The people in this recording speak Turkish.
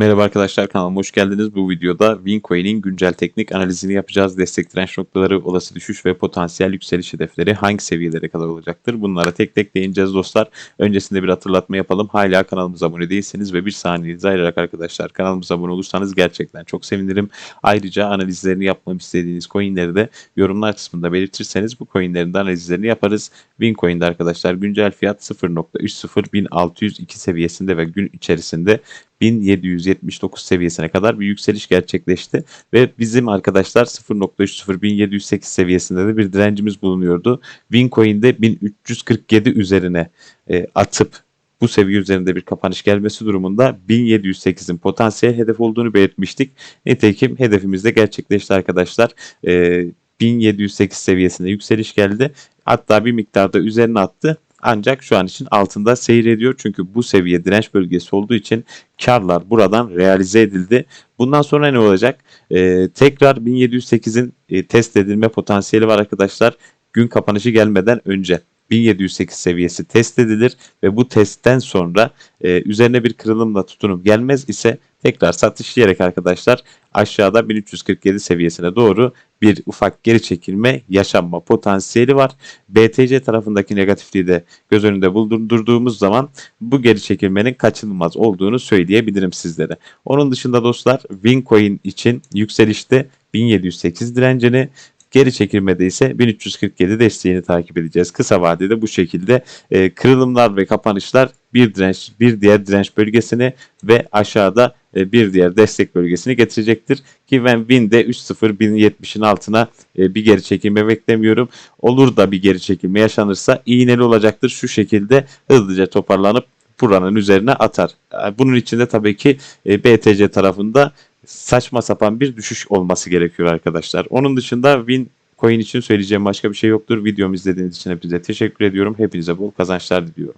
Merhaba arkadaşlar kanalıma hoş geldiniz. Bu videoda Wincoin'in güncel teknik analizini yapacağız. Destek direnç noktaları, olası düşüş ve potansiyel yükseliş hedefleri hangi seviyelere kadar olacaktır? Bunlara tek tek değineceğiz dostlar. Öncesinde bir hatırlatma yapalım. Hala kanalımıza abone değilseniz ve bir saniyenizi ayırarak arkadaşlar kanalımıza abone olursanız gerçekten çok sevinirim. Ayrıca analizlerini yapmamı istediğiniz coinleri de yorumlar kısmında belirtirseniz bu coinlerin de analizlerini yaparız. Wincoin'de arkadaşlar güncel fiyat 0.30 seviyesinde ve gün içerisinde 1779 seviyesine kadar bir yükseliş gerçekleşti ve bizim arkadaşlar 0.30 1708 seviyesinde de bir direncimiz bulunuyordu. Wincoin'de 1347 üzerine e, atıp bu seviye üzerinde bir kapanış gelmesi durumunda 1708'in potansiyel hedef olduğunu belirtmiştik. Nitekim hedefimiz de gerçekleşti arkadaşlar. E, 1708 seviyesinde yükseliş geldi. Hatta bir miktarda üzerine attı. Ancak şu an için altında seyrediyor. Çünkü bu seviye direnç bölgesi olduğu için karlar buradan realize edildi. Bundan sonra ne olacak? Ee, tekrar 1708'in e, test edilme potansiyeli var arkadaşlar. Gün kapanışı gelmeden önce. 1708 seviyesi test edilir ve bu testten sonra e, üzerine bir kırılımla tutunup gelmez ise tekrar satış diyerek arkadaşlar aşağıda 1347 seviyesine doğru bir ufak geri çekilme yaşanma potansiyeli var. BTC tarafındaki negatifliği de göz önünde bulundurduğumuz zaman bu geri çekilmenin kaçınılmaz olduğunu söyleyebilirim sizlere. Onun dışında dostlar Wincoin için yükselişte 1708 direncini Geri çekilmede ise 1347 desteğini takip edeceğiz. Kısa vadede bu şekilde e, kırılımlar ve kapanışlar bir direnç, bir diğer direnç bölgesini ve aşağıda e, bir diğer destek bölgesini getirecektir. Ki ben Win'de 3.0 1070'in altına e, bir geri çekilme beklemiyorum. Olur da bir geri çekilme yaşanırsa iğneli olacaktır. Şu şekilde hızlıca toparlanıp buranın üzerine atar. E, bunun için de tabii ki BTC tarafında saçma sapan bir düşüş olması gerekiyor arkadaşlar. Onun dışında Win coin için söyleyeceğim başka bir şey yoktur. Videomu izlediğiniz için hepinize teşekkür ediyorum. Hepinize bol kazançlar diliyorum.